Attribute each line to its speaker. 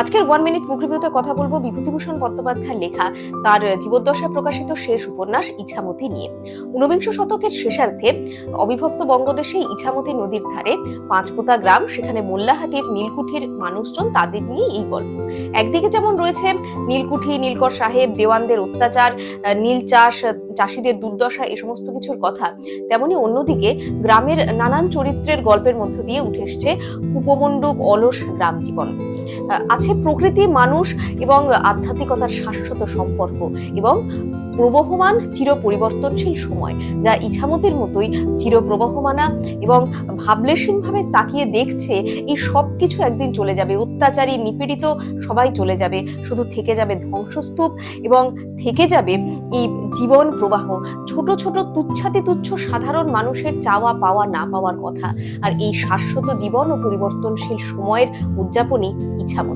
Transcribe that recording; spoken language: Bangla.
Speaker 1: আজকের ওয়ান মিনিট বুক কথা বলব বিভূতিভূষণ বন্দ্যোপাধ্যায়ের লেখা, তার জীবদ্দশায় প্রকাশিত শেষ উপন্যাস ইছামতি নিয়ে। ঊনবিংশ শতকের শেষার্ধে অবিভক্ত বঙ্গদেশে ইছামতি নদীর ধারে পাঁচপোতা গ্রাম, সেখানে মোল্লাহাটির নীলকুঠির মানুষজন তাদের নিয়ে এই গল্প। একদিকে যেমন রয়েছে নীলকুঠি, নীলকর সাহেব, দেওয়ানদের অত্যাচার নীল চাষ, চাষিদের দুর্দশা এই সমস্ত কিছুর কথা, তেমনি অন্যদিকে গ্রামের নানান চরিত্রের গল্পের মধ্য দিয়ে উঠে এসছে উপমণ্ডুক অলস গ্রাম জীবন। আছে প্রকৃতি মানুষ এবং আধ্যাত্মিকতার শাশ্বত সম্পর্ক এবং প্রবহমান চির পরিবর্তনশীল সময়, যা ইছামতির মতোই চির প্রবহমানা এবং ভাবলেশীনভাবে তাকিয়ে দেখছে এই সব কিছু একদিন চলে যাবে। অত্যাচারী, নিপীড়িত সবাই চলে যাবে। শুধু থেকে যাবে ধ্বংসস্তূপ এবং থেকে যাবে এই জীবন প্রবাহ। ছোট ছোট তুচ্ছাতি তুচ্ছ সাধারণ মানুষের চাওয়া পাওয়া না পাওয়ার কথা। আর এই শাশ্বত জীবন ও পরিবর্তনশীল সময়ের উদযাপনই ইছামতি।